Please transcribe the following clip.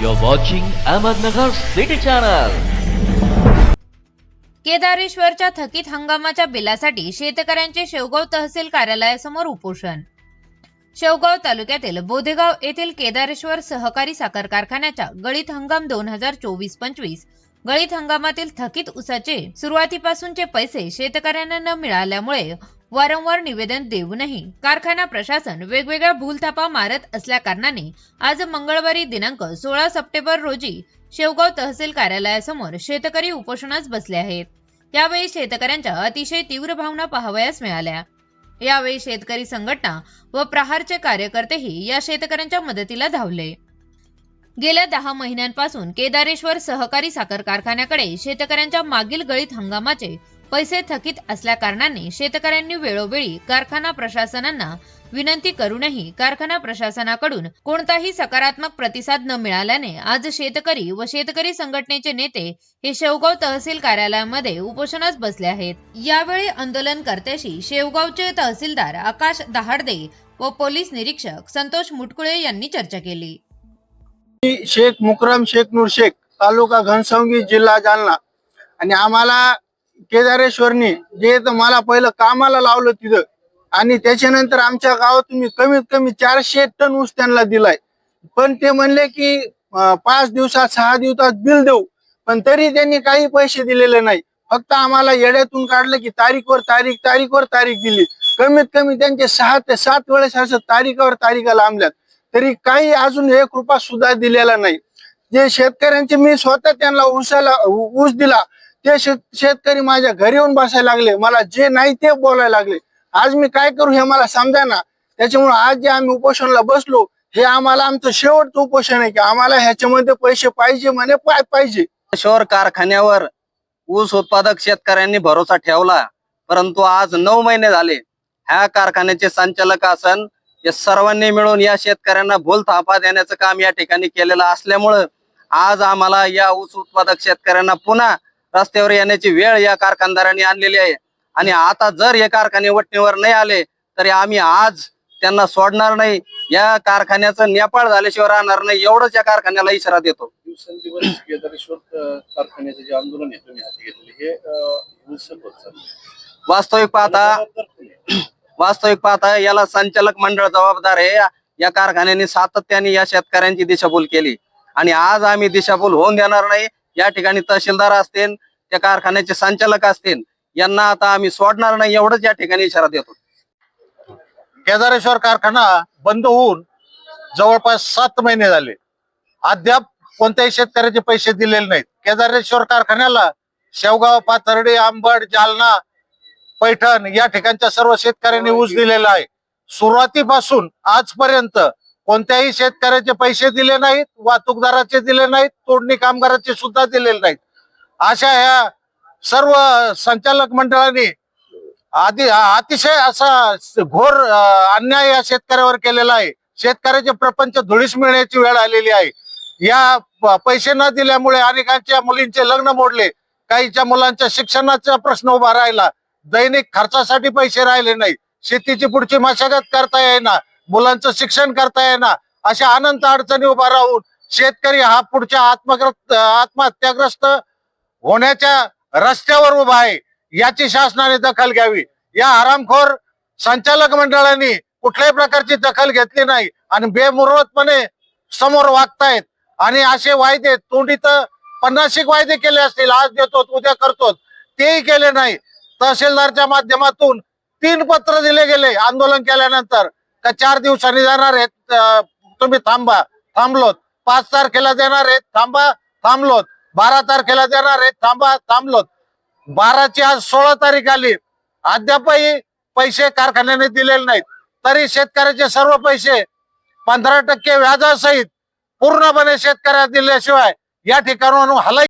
You're watching Ahmednagar City Channel. केदारेश्वरच्या थकीत हंगामाच्या बिलासाठी शेतकऱ्यांचे शेवगाव तहसील कार्यालयासमोर उपोषण शेवगाव तालुक्यातील बोधेगाव येथील केदारेश्वर सहकारी साखर कारखान्याच्या गळीत हंगाम दोन हजार चोवीस पंचवीस गळीत हंगामातील थकीत उसाचे सुरुवातीपासूनचे पैसे शेतकऱ्यांना न मिळाल्यामुळे वारंवार निवेदन देऊनही कारखाना प्रशासन वेगवेगळ्या भूलथापा मारत असल्या कारणाने आज मंगळवारी दिनांक सोळा सप्टेंबर रोजी शेवगाव तहसील कार्यालयासमोर शेतकरी उपोषणास बसले आहेत. यावेळी शेतकऱ्यांच्या अतिशय तीव्र भावना पाहावयास मिळाल्या. यावेळी शेतकरी संघटना व प्रहारचे कार्यकर्तेही या शेतकऱ्यांच्या मदतीला धावले. गेल्या दहा महिन्यांपासून केदारेश्वर सहकारी साखर कारखान्याकडे शेतकऱ्यांच्या मागील गळीत हंगामाचे पैसे थकीत असल्याकारणाने शेतकऱ्यांनी वेळोवेळी कारखाना प्रशासनांना विनंती करूनही कारखाना प्रशासनाकडून कोणताही सकारात्मक प्रतिसाद न मिळाल्याने आज शेतकरी व शेतकरी संघटनेचे नेते हे शेवगाव तहसील कार्यालयामध्ये उपोषणास बसले आहेत. यावेळी आंदोलनकर्त्याशी शेवगावचे तहसीलदार आकाश दहाडदे व पोलीस निरीक्षक संतोष मुटकुळे यांनी चर्चा केली. शेख मुकरम शेख नूर शेख तालुका घनसावंगी जिल्हा जालना. आणि आम्हाला केदारेश्वरनी जे मला पहिलं कामाला लावलं तिथं. आणि त्याच्यानंतर आमच्या गावात मी कमीत कमी चारशे टन ऊस त्यांना दिलाय. पण ते म्हणले की पाच दिवसात सहा दिवसात बिल देऊ. पण तरी त्यांनी काही पैसे दिलेले नाही. फक्त आम्हाला येड्यातून काढलं की तारीखवर तारीख तारीखवर तारीख दिली. कमीत कमी त्यांचे सहा ते सात वेळेस असं तारीखावर तारीखा लांबल्यात. तरी काही अजून एक रुपया सुद्धा दिलेला नाही. जे शेतकऱ्यांचे मी स्वतः त्यांना ऊसाला ऊस दिला ते शेत- शेतकरी माझ्या घरी येऊन बसायला लागले. मला जे नाही ते बोलायला लागले. आज मी काय करू हे मला समजा ना त्याच्यामुळे आज जे आम्ही उपोषणाला बसलो हे आम्हाला आमचं शेवटचं उपोषण आहे की आम्हाला ह्याच्यामध्ये पैसे पाहिजे म्हणे पाय पाहिजे. शोर कारखान्यावर ऊस उत्पादक शेतकऱ्यांनी भरोसा ठेवला. परंतु आज नऊ महिने झाले. ह्या कारखान्याचे संचालक असन या सर्वांनी मिळून या शेतकऱ्यांना भूल थापा देण्याचं काम या ठिकाणी केलेलं असल्यामुळं आज आम्हाला या ऊस उत्पादक शेतकऱ्यांना पुन्हा रस्त्यावर येण्याची वेळ या कारखानदारांनी आणलेली आहे. आणि आता जर हे कारखाने वटणीवर नाही आले तरी आम्ही आज त्यांना सोडणार नाही. या कारखान्याचं नेपाळ झाल्याशिवाय राहणार नाही. एवढंच या कारखान्याला इशारा देतो. दिवसेंदिवस केदारेश्वर अ, कारखान्याचे जे आंदोलन आहे तुम्ही हाती घेतलेले हे अ, हिंसक होत चाललंय. वास्तविक पाहता? वास्तविक पाहता याला संचालक मंडळ जबाबदार आहे. या कारखान्याने सातत्याने या शेतकऱ्यांची दिशाभूल केली. आणि आज आम्ही दिशाभूल होऊन देणार नाही. या ठिकाणी तहसीलदार असतील त्या कारखान्याचे संचालक असतील यांना आता आम्ही सोडणार नाही एवढंच या ठिकाणी इशारा देतो. केदारेश्वर कारखाना बंद होऊन जवळपास सात महिने झाले. अद्याप कोणत्याही शेतकऱ्याचे पैसे दिलेले नाहीत. केदारेश्वर कारखान्याला शेवगाव पाथर्डी आंबड जालना पैठण या ठिकाणच्या सर्व शेतकऱ्यांनी ऊस दिलेला आहे. सुरुवातीपासून आजपर्यंत कोणत्याही शेतकऱ्याचे पैसे दिले नाहीत वाहतूकदाराचे दिले नाहीत तोडणी कामगाराचे सुद्धा दिलेले नाहीत. अशा ह्या सर्व संचालक मंडळाने आधी अतिशय असा घोर अन्याय या शेतकऱ्यावर केलेला आहे. शेतकऱ्याचे प्रपंच धुळीस मिळण्याची वेळ आलेली आहे. या पैसे न दिल्यामुळे अनेकांच्या मुलींचे लग्न मोडले. काहीच्या मुलांच्या शिक्षणाचा प्रश्न उभा राहिला. दैनिक खर्चासाठी पैसे राहिले नाही शेतीची पुढची मशागत करता येईना. मुलांचं शिक्षण करता येणार. अशा अनंत अडचणी उभा राहून शेतकरी हा पुढच्या आत्मग्रस्त आत्महत्याग्रस्त होण्याच्या रस्त्यावर उभा आहे. याची शासनाने दखल घ्यावी. या हरामखोर संचालक मंडळाने कुठल्याही प्रकारची दखल घेतली नाही आणि बेमुरवतपणे समोर वागतायत. आणि असे वायदे तोंडी तर पन्नाशिक वायदे केले असतील आज देतो उद्या करतो तेही केले नाही. तहसीलदारच्या माध्यमातून तीन पत्र दिले गेले आंदोलन केल्यानंतर. का चार दिवसांनी जाणार आहेत? तुम्ही थांबा. थांबलोत. पाच तारखेला देणार आहेत. थांबा. थांबलोत. बारा तारखेला देणार आहेत. थांबा. थांबलोत. बाराची आज सोळा तारीख आली. अद्यापही पैसे कारखान्याने दिलेले नाहीत. तरी शेतकऱ्याचे सर्व पैसे पंधरा टक्के व्याजासहित पूर्णपणे शेतकऱ्याला दिल्याशिवाय या ठिकाणाहून हलाय